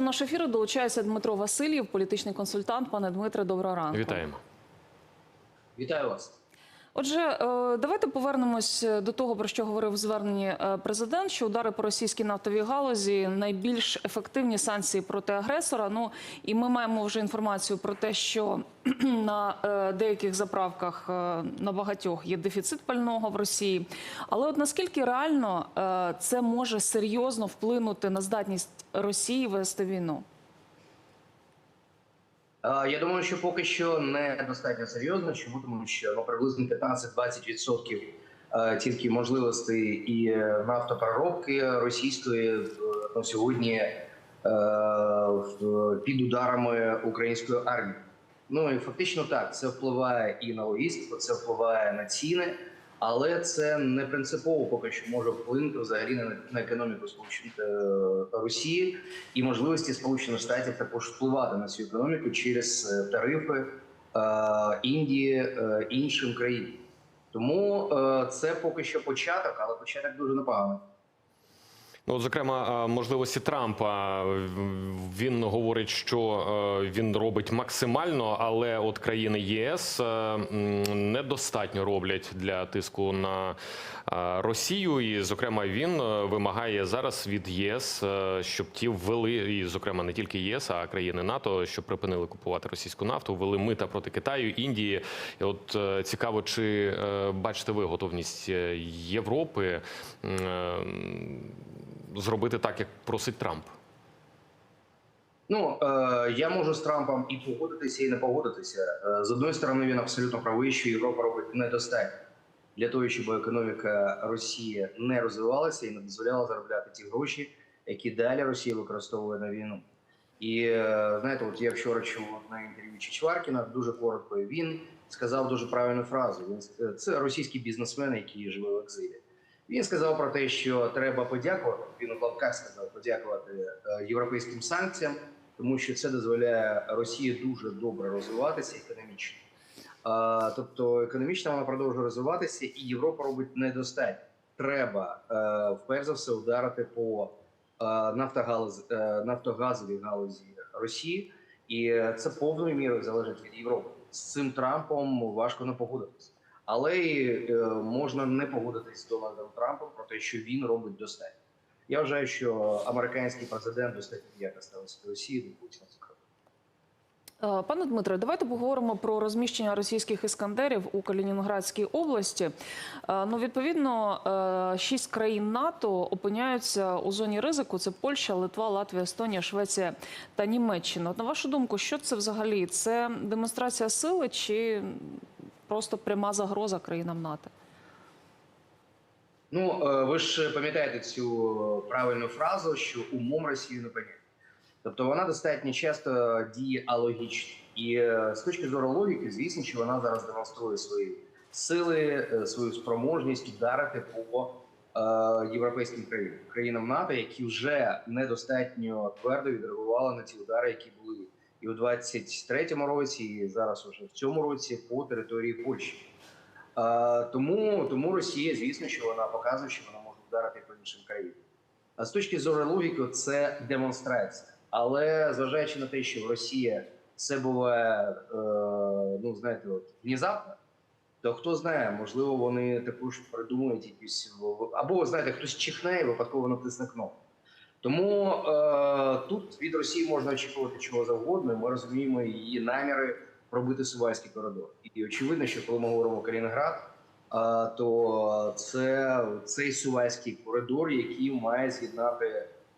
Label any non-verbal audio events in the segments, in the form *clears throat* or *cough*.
до нашого ефіру долучається Дмитро Васильєв, політичний консультант. Пане Дмитре, доброго ранку. Вітаємо. Вітаю вас. Отже, е, давайте повернемось до того, про що говорив в зверненні е, президент, що удари по російській нафтовій галузі найбільш ефективні санкції проти агресора. Ну і ми маємо вже інформацію про те, що *clears throat* на е, деяких заправках е, на багатьох є дефіцит пального в Росії. Але от наскільки реально е, це може серйозно вплинути на здатність Росії вести війну? Я думаю, що поки що не достатньо серйозно. Чому тому, що ну, приблизно 15-20% е, тільки можливостей і е, нафтопереробки російської е, на сьогодні е, під ударами української армії. Ну і фактично так, це впливає і на логістику, це впливає на ціни, але це не принципово поки що може вплинути взагалі на, на економіку Сполучених е, Росії і можливості Сполучених Штатів також впливати на цю економіку через е, тарифи е, Індії іншим країнам. Тому це поки що початок, але початок дуже непоганий. Ну, от, зокрема, е, можливості Трампа він говорить, що е, він робить максимально, але от країни ЄС е, недостатньо роблять для тиску на Росію. І, зокрема, він вимагає зараз від ЄС, щоб ті ввели, і, зокрема, не тільки єС, а країни НАТО, щоб припинили купувати російську нафту, ввели мита проти Китаю, Індії. І от цікаво, чи бачите ви готовність Європи? Зробити так, як просить Трамп. Ну е, я можу з Трампом і погодитися, і не погодитися. Е, з одної сторони, він абсолютно правий, що Європа робить недостатньо для того, щоб економіка Росії не розвивалася і не дозволяла заробляти ті гроші, які далі Росія використовує на війну. І е, знаєте, от я вчора чув на інтерв'ю Чичваркіна дуже коротко. Він сказав дуже правильну фразу. Він це російський бізнесмен, який живе в екзилі. Він сказав про те, що треба подякувати. Він у лапках сказав подякувати е, європейським санкціям, тому що це дозволяє Росії дуже добре розвиватися економічно. Тобто економічно вона продовжує розвиватися, і Європа робить недостатньо. Треба е, вперше за все ударити по е, е, нафтогазовій галузі Росії, і е, це повною мірою залежить від Європи. З цим Трампом важко не погодитися. Але й, е, можна не погодитись з Дональдом Трампом про те, що він робить достатньо. Я вважаю, що американський президент достатньо м'яко ставиться до Росії, до Путіна. Е, Пане Дмитре, давайте поговоримо про розміщення російських іскандерів у Калінінградській області. Е, Ну, відповідно, шість країн НАТО опиняються у зоні ризику: це Польща, Литва, Латвія, Естонія, Швеція та Німеччина. От на вашу думку, що це взагалі? Це демонстрація сили чи просто пряма загроза країнам НАТО? Ну е, ви ж пам'ятаєте цю правильну фразу, що умом Росію не понять. Тобто вона достатньо часто діє алогічно. І е, з точки зору логіки, звісно, що вона зараз демонструє свої сили, е, свою спроможність ударити по європейським країнам, країнам НАТО, які вже недостатньо твердо відреагували на ті удари, які були і у 23-му році, і зараз уже в цьому році по території Польщі. Тому, тому Росія, звісно, що вона показує, що вона може вдарити по іншим країнам. А з точки зору логіки, це демонстрація. Але зважаючи на те, що Росія це буває, е, ну знаєте, от внезапно, то хто знає, можливо, вони також придумають якісь або знаєте, хтось чихне і випадково натисне кнопку. Тому е, тут від Росії можна очікувати чого завгодно. Ми розуміємо її наміри пробити Сувальський коридор. І очевидно, що коли ми говоримо Калінінград, а, то це цей Сувальський коридор, який має з'єднати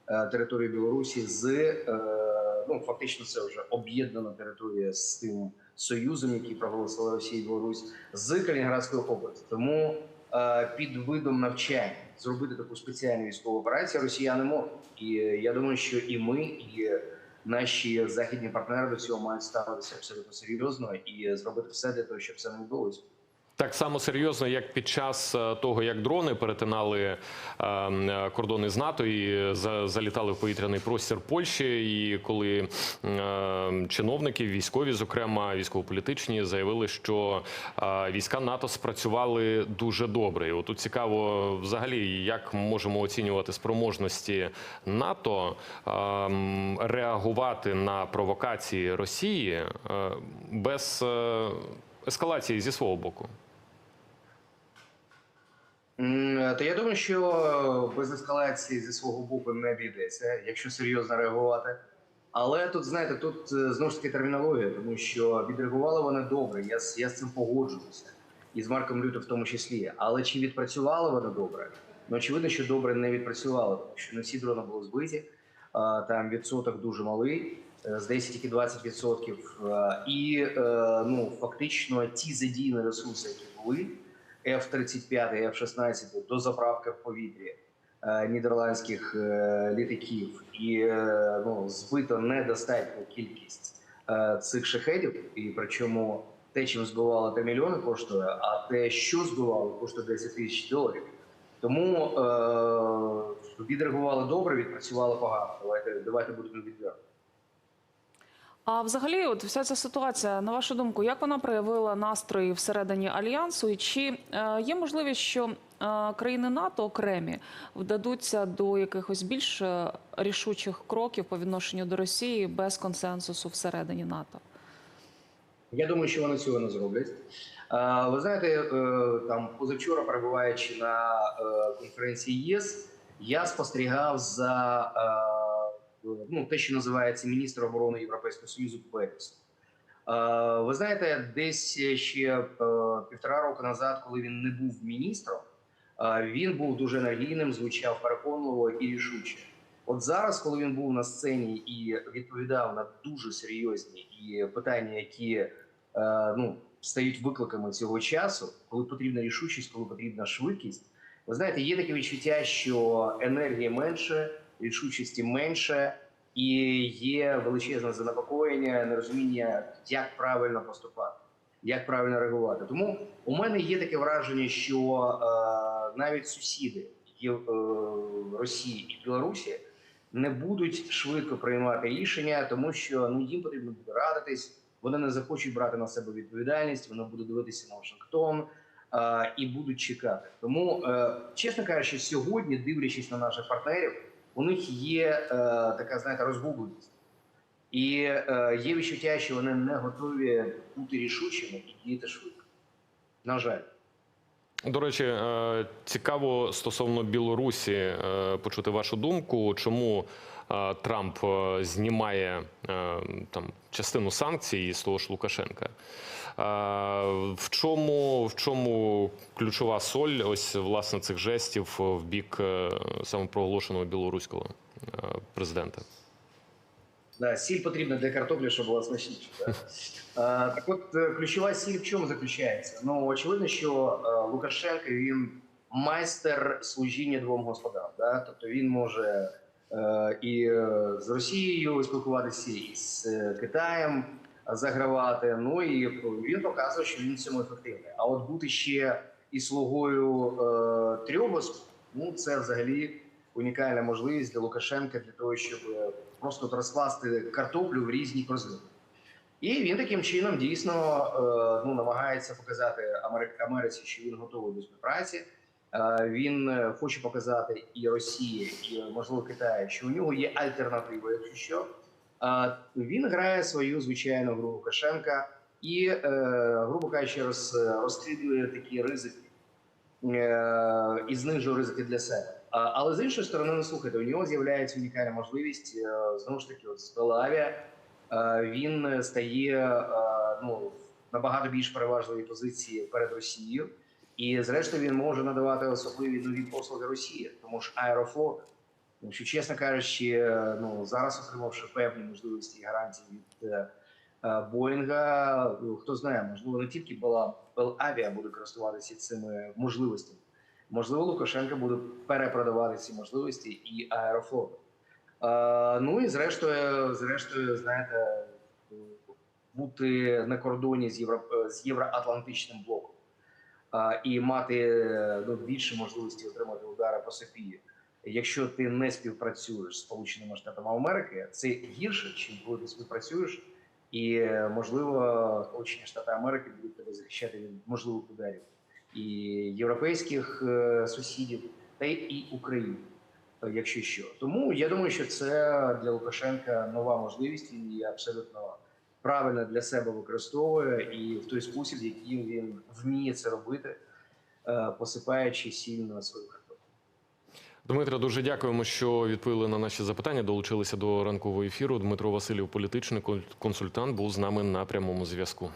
е, територію Білорусі з е, ну фактично це вже об'єднана територія з тим союзом, який проголосила Росія і Білорусь з Калінінградською областю. Тому е, під видом навчання зробити таку спеціальну військову операцію росіяни. І я думаю, що і ми, і наші західні партнери до цього мають ставитися абсолютно серйозно і зробити все для того, щоб це не відбулося. Так само серйозно, як під час е, того, як дрони перетинали е, е, кордони з НАТО і за- залітали в повітряний простір Польщі, і коли чиновники, військові, зокрема військово-політичні, заявили, що війська НАТО спрацювали дуже добре. І отут цікаво, взагалі, як можемо оцінювати спроможності НАТО реагувати на провокації Росії без ескалації зі свого боку. М, То я думаю, що без ескалації зі свого боку не обійдеться, якщо серйозно реагувати. Але тут, знаєте, тут е, знову ж таки термінологія, тому що відреагували вони добре. Я, з- я з цим погоджуюся. І з Марком Люто в тому числі. Але чи відпрацювали вони добре? Ну, очевидно, що добре не відпрацювали, тому що не всі дрони були збиті. Там відсоток дуже малий, е, здається, тільки 20%. Е, І е, ну, фактично ті задіяні ресурси, які були, F-35 і F-16 до заправки в повітрі е, нідерландських е, літаків, і е, ну, збито недостатню кількість цих шахедів, і причому те, чим збивали, те мільйони коштує, а те, що збивали, коштує 10 тисяч доларів. Тому е, відреагували добре, відпрацювали погано. Давайте, давайте будемо відверті. А взагалі, от вся ця ситуація, на вашу думку, як вона проявила настрої всередині альянсу, і чи е, є можливість, що е, країни НАТО окремі вдадуться до якихось більш е, рішучих кроків по відношенню до Росії без консенсусу всередині НАТО? Я думаю, що вони цього не зроблять. Е, Ви знаєте, е, там позавчора, перебуваючи на е, конференції ЄС, я спостерігав за е, ну, те, що називається міністр оборони Європейського Союзу Перес. Ви знаєте, десь ще е, півтора року назад, коли він не був міністром, е, він був дуже енергійним, звучав переконливо і рішуче. От зараз, коли він був на сцені і відповідав на дуже серйозні і питання, які е, ну, стають викликами цього часу, коли потрібна рішучість, коли потрібна швидкість. Ви знаєте, є таке відчуття, що енергії менше, рішучості менше, і є величезне занепокоєння, нерозуміння, як правильно поступати, як правильно реагувати. Тому у мене є таке враження, що е, навіть сусіди е, Росії і Білорусі не будуть швидко приймати рішення, тому що ну їм потрібно буде радитись. Вони не захочуть брати на себе відповідальність. Вони будуть дивитися на Вашингтон е, і будуть чекати. Тому, е, чесно кажучи, сьогодні, дивлячись на наших партнерів, у них є е, така, знаєте, розгубленість. І е, є відчуття, що вони не готові бути рішучими і діяти швидко. На жаль. До речі, е, цікаво стосовно Білорусі почути вашу думку, чому Трамп е, знімає е, там частину санкцій з того ж Лукашенка. Е, В чому, в чому ключова соль ось власне цих жестів в бік е, самопроголошеного білоруського е, президента? Да, сіль потрібна для картоплі, щоб була смачніше. Да. А, *laughs* так от е, ключова сіль в чому заключається? Ну очевидно, що е, Лукашенко він майстер служіння двом господам. Да? Тобто він може е, і е, з Росією спілкуватися, і з е, Китаєм загравати. Ну і він показує, що він в цьому ефективний. А от бути ще і слугою е, трьох ну це взагалі унікальна можливість для Лукашенка для того, щоб е, просто розкласти картоплю в різні корзини. І він таким чином дійсно е, ну, намагається показати Америці, що він готовий до співпраці. Е, Він е, хоче показати і Росії, і можливо Китаю, що у нього є альтернатива, якщо що. Е, Він грає свою звичайну гру Лукашенка і, грубо кажучи, роз, розслідує такі ризики і знижує ризики для себе. Але з іншої сторони, не слухайте, у нього з'являється унікальна можливість знову ж таки, от з Белавія він стає ну, набагато більш переважливій позиції перед Росією. І зрештою він може надавати особливі нові послуги Росії, тому ж аерофлот. Тому що, чесно кажучи, ну зараз отримавши певні можливості і гарантії від е, е, Боїнга, ну, хто знає, можливо, не тільки Бела Белавіа буде користуватися цими можливостями. Можливо, Лукашенко буде перепродавати ці можливості і аерофлоту. Е, ну і зрештою, зрештою, знаєте, бути на кордоні з, Євро... з євроатлантичним блоком. І мати ну, більше можливості отримати удари по собі. Якщо ти не співпрацюєш з Сполученими Штатами Америки, це гірше, чим коли ти співпрацюєш, і можливо Сполучені Штати Америки будуть тебе захищати від можливих ударів і європейських е, сусідів, та й і України, якщо що. Тому я думаю, що це для Лукашенка нова можливість. Її абсолютно правильно для себе використовує і в той спосіб, яким він вміє це робити, е, посипаючи сильно свою картоплю. Дмитро, дуже дякуємо, що відповіли на наші запитання. Долучилися до ранкового ефіру. Дмитро Васильєв, політичний консультант, був з нами на прямому зв'язку.